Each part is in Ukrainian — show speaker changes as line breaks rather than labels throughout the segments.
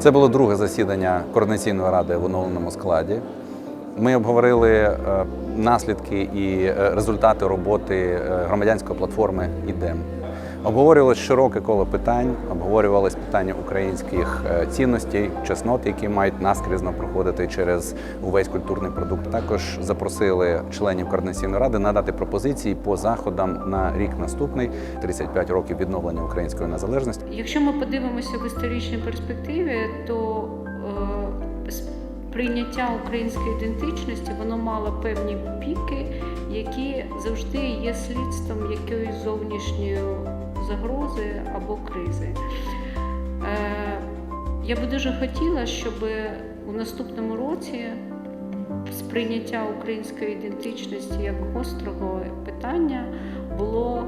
Це було друге засідання координаційної ради в оновленому складі. Ми обговорили е, наслідки і е, результати роботи е, громадянської платформи «Ідем». Обговорювалось широке коло питань, обговорювалось питання українських е, цінностей, чеснот, які мають наскрізно проходити через увесь культурний продукт. Також запросили членів координаційної ради надати пропозиції по заходам на рік наступний 35 років відновлення української незалежності.
Якщо ми подивимося в історичній перспективі, то е, сприйняття української ідентичності воно мало певні піки, які завжди є слідством якоїсь зовнішньої загрози або кризи. Е, я би дуже хотіла, щоб у наступному році сприйняття української ідентичності як гострого питання було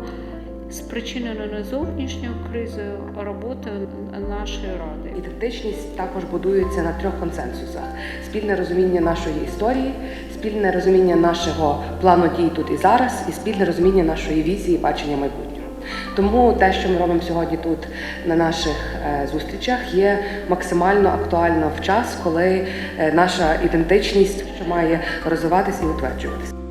спричинено не зовнішньою кризою, а роботою нашої ради.
Ідентичність також будується на трьох консенсусах: спільне розуміння нашої історії, спільне розуміння нашого плану дій тут і зараз, і спільне розуміння нашої візії, бачення майбутнього. Тому те, що ми робимо сьогодні тут на наших е, зустрічах, є максимально актуально в час, коли е, наша ідентичність має розвиватися і утверджуватися.